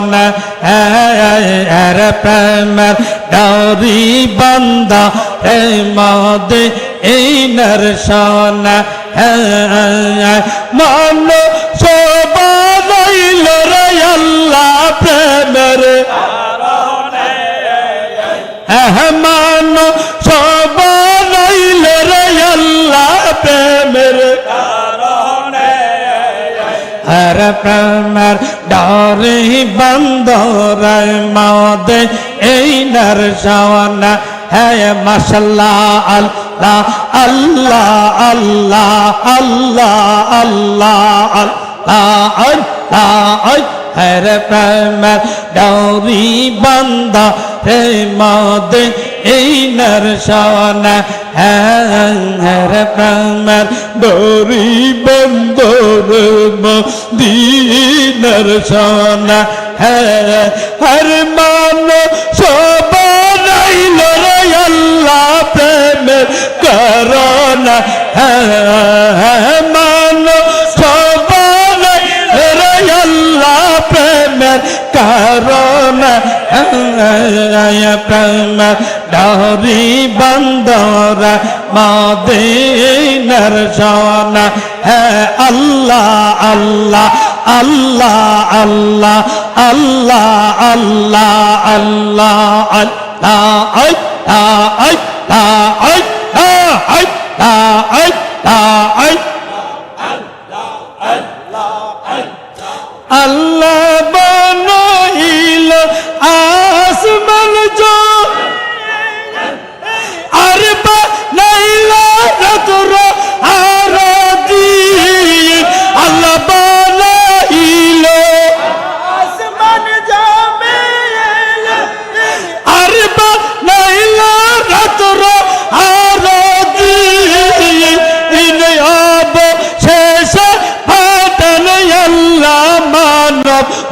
শান এর প্রেমের ডরি বন্দা রে মদে এই নরসান মান সবাইল রে আল্লাহ প্রেমের। মান সবাইল রে আল্লাহ প্রেমের। হর প্রেমের ডরে বন্দর মদে এই নরসান হ্যাঁ মশাল্লাহ আল্লাহ আল্লাহ আল্লাহ আল্লাহ আল্লাহ আল্লাহ হর প্রেমের ডরি বন্দা হে মদে এই নরসান হর প্রেমের ডরি বন্দর মদিনার সানা হর মান সবাইল রে আল্লাহ প্রেমের করোনা মান সবাইল রে আল্লাহ প্রেমের করোনা প্রেমের ডরি বন্দর মদিনার সানা হ্যাঁ আল্লাহ আল্লাহ আল্লাহ আল্লাহ আল্লাহ আল্লাহ আল্লাহ আল্লাহ আল্লাহ আল্লাহ আল্লাহ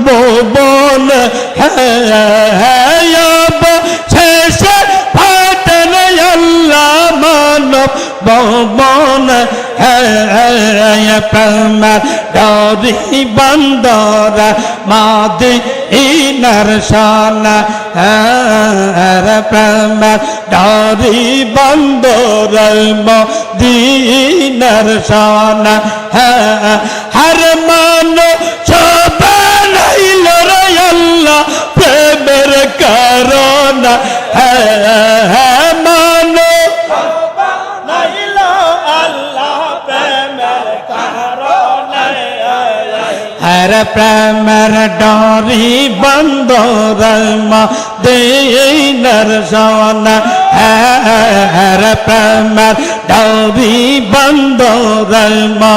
মোবন, হ্যাব শেষ ফাটন আল্লাহ মানব মোবন প্রেমার ডরি বন্দর, মাদি ইনার সানা প্রেমার ডরি বন্দর মদিনার সানা হর মান करो न है, है मानो हर प्रेमर डोरी बंदोर देनर सोन है हर प्रेमर डोरी बंदोर मो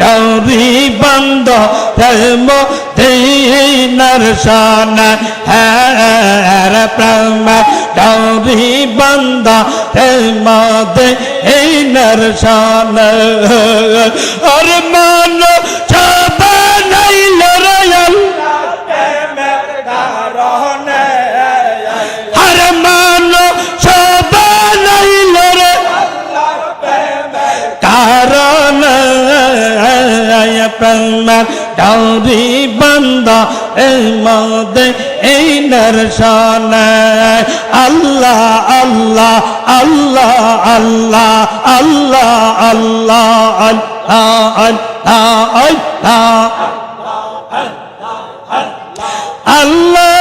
ডাউরি বন্ধ ধর্ম দর্শন হর প্রেম ডাউরি হ্যাঁ, বন্ধ ধর্ম দর্শন কাউরি বান্দা এই মদে এই নরসানায় আল্লাহ আল্লাহ আল্লাহ আল্লাহ আল্লাহ আল্লাহ আল্লাহ আল্লাহ আল্লাহ আল্লাহ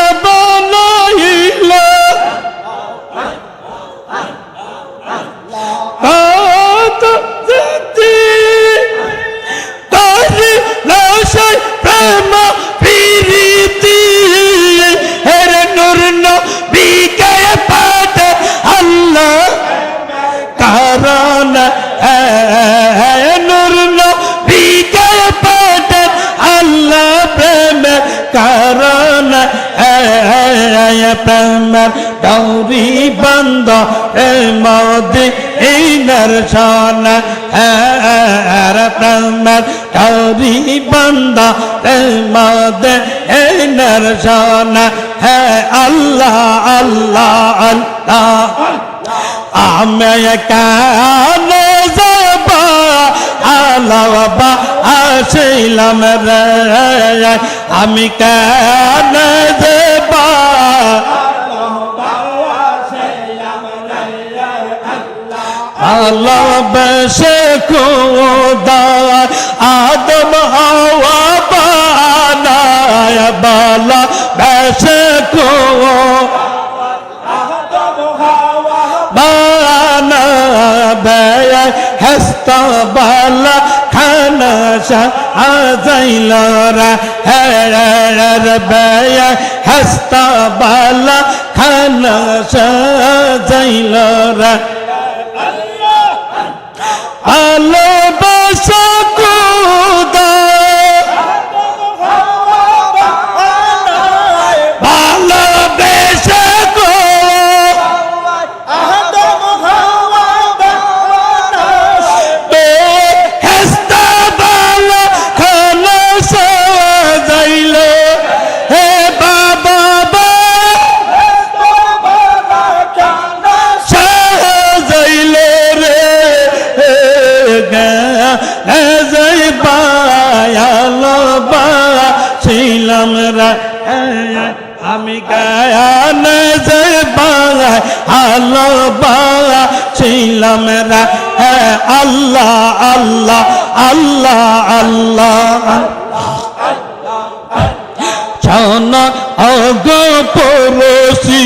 এই নরসন প্রেম ডৌরি বন্ধ মদে এই নরসন আল্লাহ আল্লাহ আল্লাহ। আমি কানে যাবা আলাবা আসিলাম রে। আমি কানে ভালোবেসে খোদা আদম হাওয়া বানায় বালা বেসে খো বানা বেয় হস্তা বালা খানা সাজাইল রা হের বেয় হস্তা বালা খানা সাজাইল Hallelujah. ছন অগ পরশি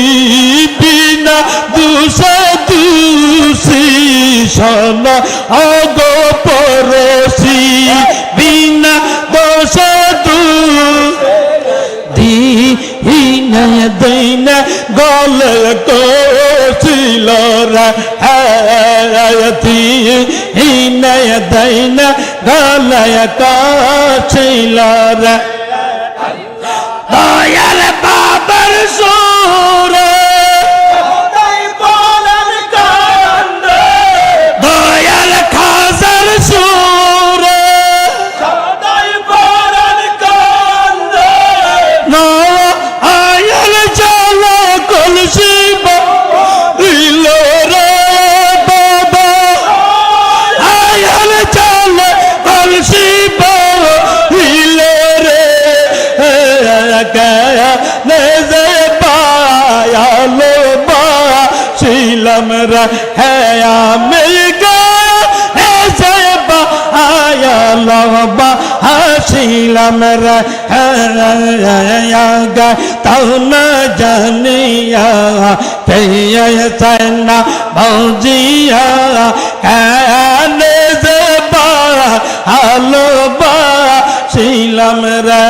বিনা দুষে দুষি শন অগ পরশি বিনা দোষ দু দিন দিন গল দিন ঢালায় কাছিলারা है या मिल गया है जैबा आया लबा हसीलम रया गए तब न जनिया कैया सैना भौजिया कै ছিলাম রে।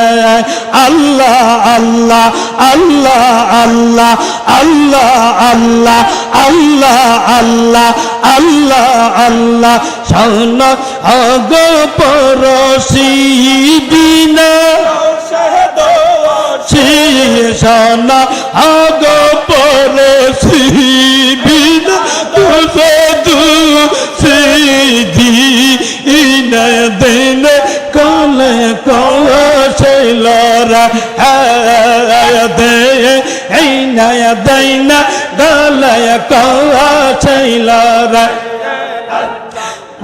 আল্লাহ আল্লাহ আল্লাহ আল্লাহ আল্লাহ আল্লাহ আল্লাহ আল্লাহ আল্লাহ আল্লাহ। শোন অগ পরশি বিনা শোন অগ পরশি তুসে দু দিন। দিন মনে কৌশল দে এই নয় দেই না দলয় কৌশল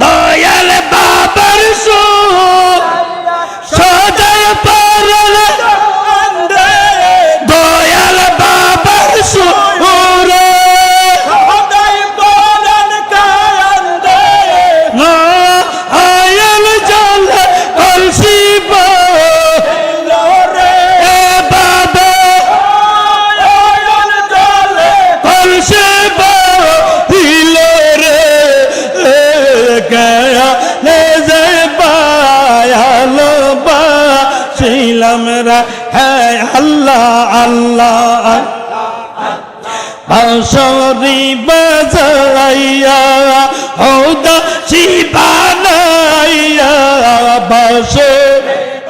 দয়া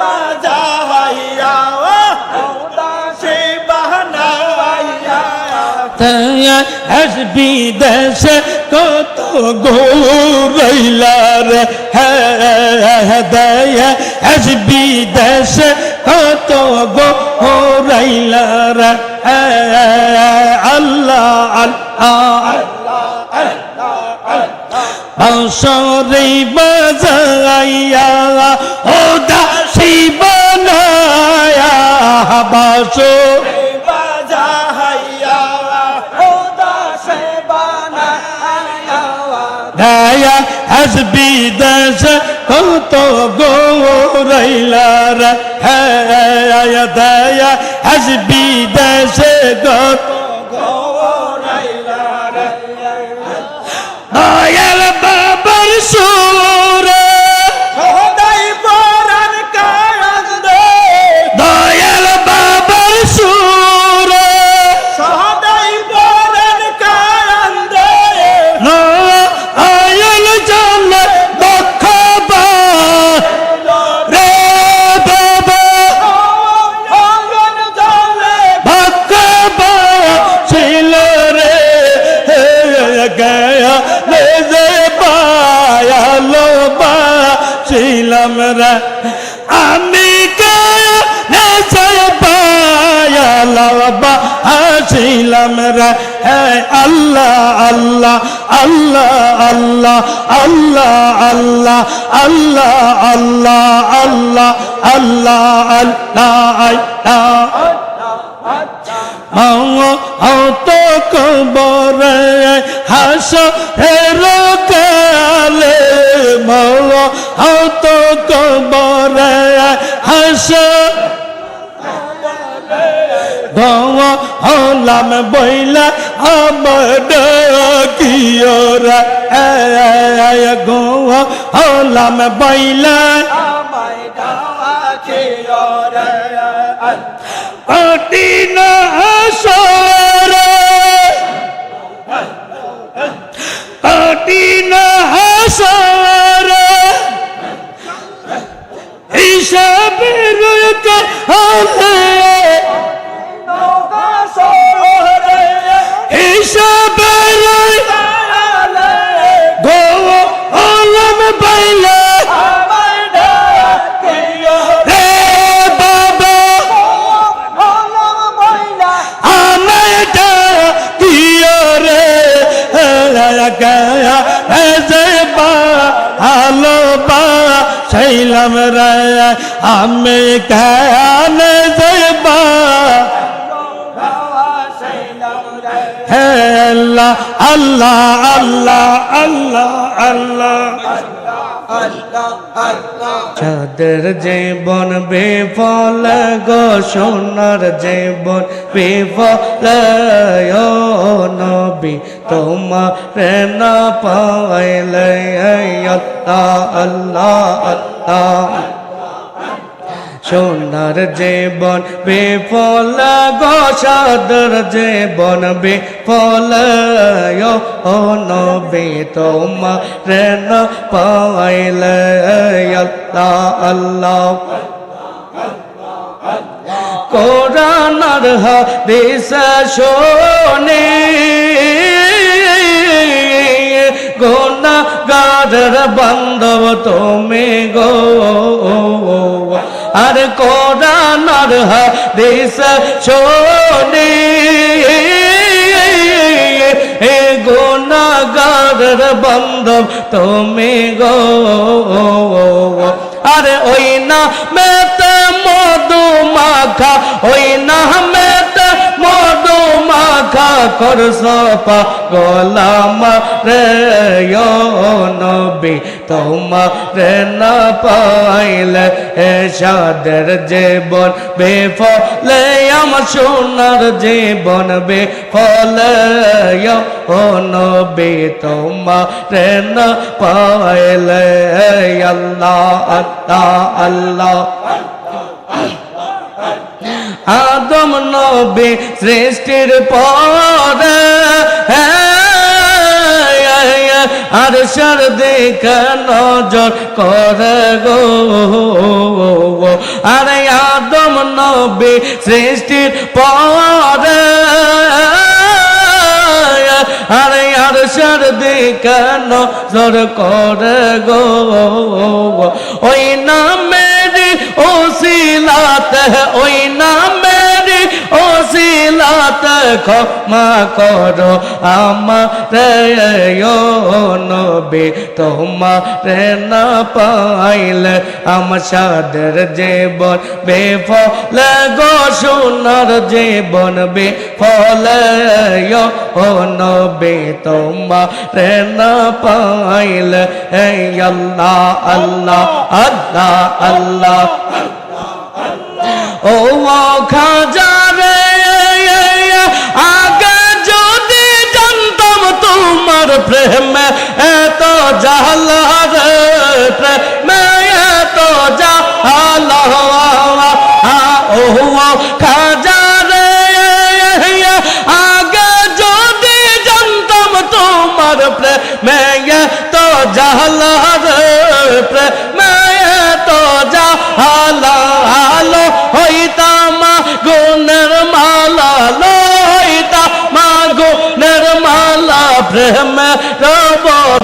বাজাইয়া সে বাহানাইয়া হসবি দেশ কত গোলার হদয় হ্যাঁ, হসবি দেশ কত গো রাইলার হ্যাঁ, আল্লাহ আল্লাহ সরে বাজাইয়া, ও দা আসো। ধায়া হসবি দশ কত গো রাইলার হ্যাঁ ধায়া হসবি দশ গত ছিলাম রে আমি গয়া রে যে পায়ালো বা ছিলাম রে হে আল্লাহ আল্লাহ আল্লাহ আল্লাহ আল্লাহ আল্লাহ আল্লাহ আল্লাহ আল্লাহ আল্লাহ আল্লাহ আল্লাহ হত কবরে হাস হেরো কালে মৌ হত কবরে হাস। গো হলাম বইলা আমার কিয়রা। গো হলাম বইলা। আমায় দাওয়া আমরা আমি কেন যাইবা আল্লাহ আল্লাহ আল্লাহ আল্লাহ আল্লাহ। চাঁদের জীবন বেফল গো সোনার জীবন বেফল নবী তোমার না পাইলে আল্লাহ আল্লাহ আল্লাহ। সোনার জীবন বেফল গো সাদর জীবন বেফল ও নবী তোমার না পাইলে আল্লাহ আল্লাহ কোরআনার হাদিস শোনে গুনাগারের বান্ধব তুমি গো আর কোরআনার হাদিস শোনে। এ গুনাগারের বান্ধব তুমি গো। আর ওই না, মেতে মধু মাখা ওই না, মেতে মধু মাখা করস গোলাম রে নবী, তোমার না পাইলে এ সাদের জীবন বেফলে, আমার সোনার জীবন বেফলে, ও নবী, তোমার না পাইলে আল্লাহ আল্লাহ। আল্লাহ। আদম নবী সৃষ্টির পরে, আর সার দেখে নজর করে গো। আরে আদম নবী সৃষ্টির পরে, আরে আর সার দেখে নজর করে গো। ওই ওসিলাত ওই নামেরি ওসিলাত ক্ষমা করো। আমার নবী, তোমার না পাইলে আমার সাদের জীবন বেফল গো, সোনার জীবন বেফল ও নবী, তোমার না পাইলে আল্লাহ আল্লাহ আল্লাহ আল্লাহ। ও খাজা রে আগে যদি জানতাম তোমার প্রেম এত জালা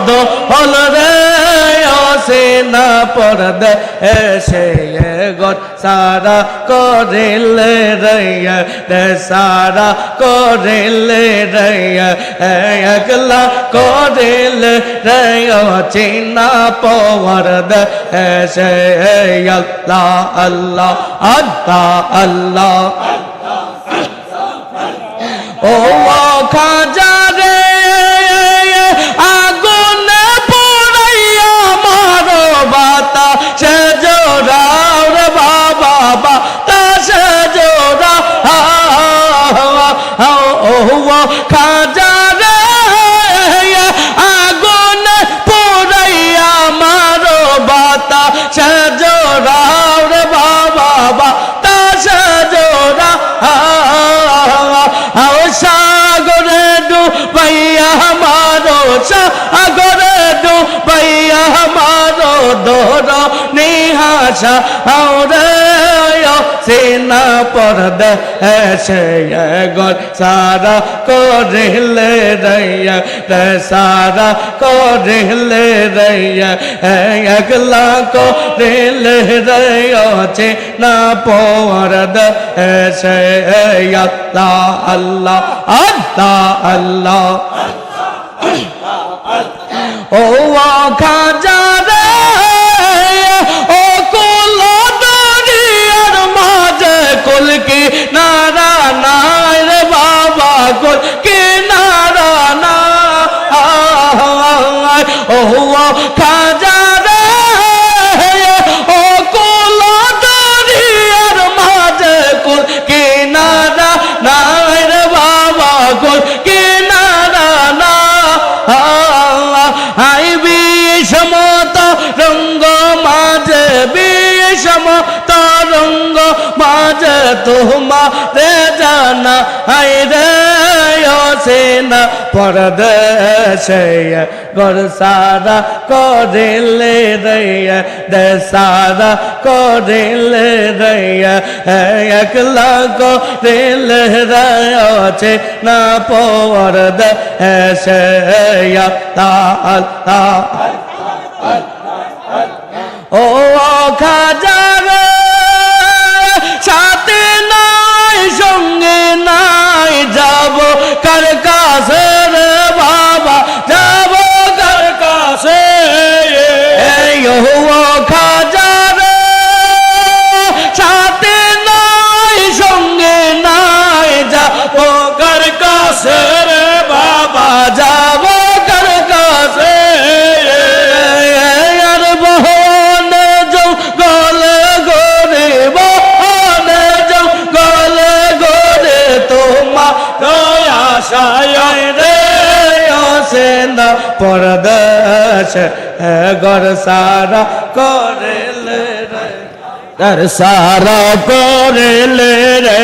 রবদ হল রে সেনা পরদ, এসে গর সারা করিলে রইয়া, রে সারা করিলে রইয়া একলা করিলে রইয়া, চিনা পরদ, এসে আল্লাহ আল্লাহ আল্লাহ আল্লাহ। ও খাজা দোর নিহাসা আওরে সেনা পরদ এসে গর সারা করিলে রইয়া রে সারা করিলে রইয়া একলা করিলে রইয়া না পরদ এসে আল্লাহ আল্লাহ আল্লাহ আল্লাহ ও খাজা নারা নাই রে বাবা গোল কে নারা না ও খাজা তোমারে জানা আই রে সেনা পরদেশে। গর সারা করিলে রইয়া দে সারা করিলে রইয়া একলা করিলে রয়েছে না পরদ এসে আল্লাহ ও খাজা পরদশ গর সারা করলে তার সারা করিলে রে,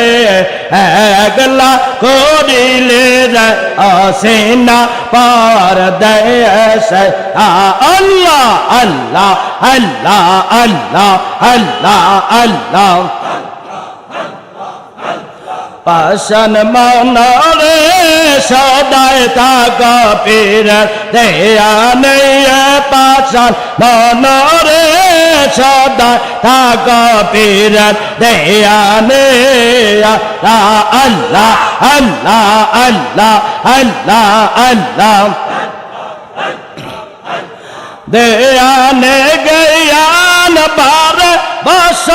একলা করিলে রে। অসিনা পার দেশ আল্লাহ আল্লাহ আল্লাহ আল্লাহ আল্লাহ আল্লাহ। পাশন মনরে সদায় থাকা পীর দেয়া নেই পাশন মনরে সদায় থাকা পীর দেয়া নেই আল্লাহ আল্লাহ আল্লাহ আল্লাহ আল্লাহ। দেয়ানে গয়ান বার বস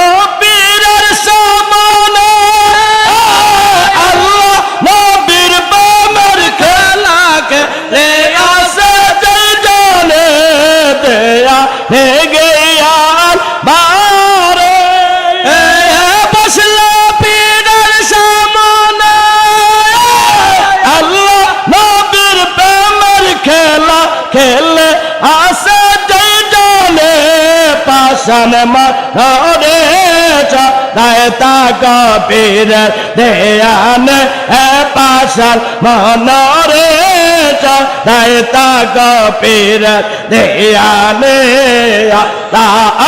পাশান মারে চায় তাকা পীর দেয়ান এ পাশান মনরে চায় তাকা পীর দেয়ানে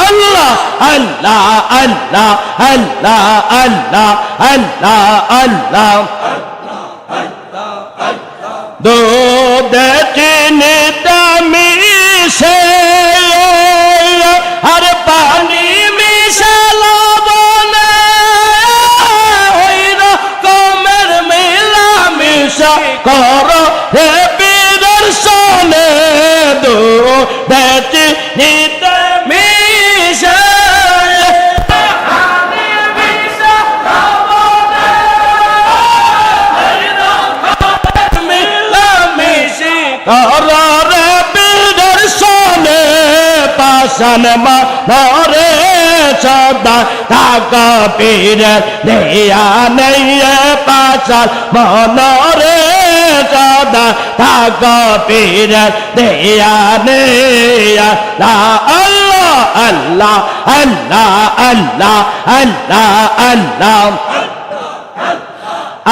আল্লাহ আল্লাহ আল্লাহ আল্লাহ আল্লাহ আল্লাহ আল্লাহ দুধ চিনি মিশে পাশান মারে সদা তাকা পীরের দেয়া নেই পাশান মনরে সদা তাকা পীরের দেয়া নেই আল্লাহ আল্লাহ আল্লাহ আল্লাহ আল্লাহ আল্লাহ।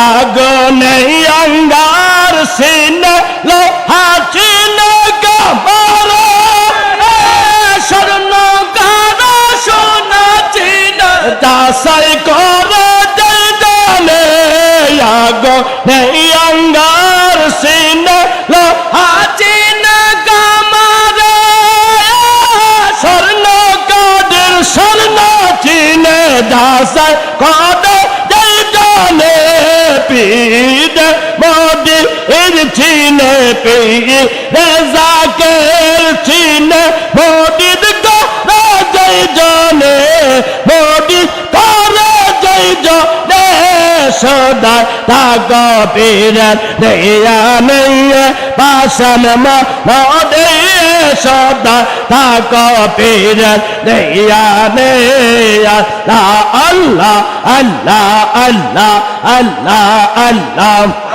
আগুনে অঙ্গার সিন, লোহা চিন কমর দাসাই কর জানে আগুনে অঙ্গার সিন, লোহা চিন কমর, স্বর্ণ কাদের স্বর্ণ চিনে দাসাই কর জানে পীর মোদি এর চিনে, পীর তাগ পীর দেয়া নেই পাশন মদে সদা তাগ পীর দেয়া নেই আল্লাহ আল্লাহ আল্লাহ আল্লাহ আল্লাহ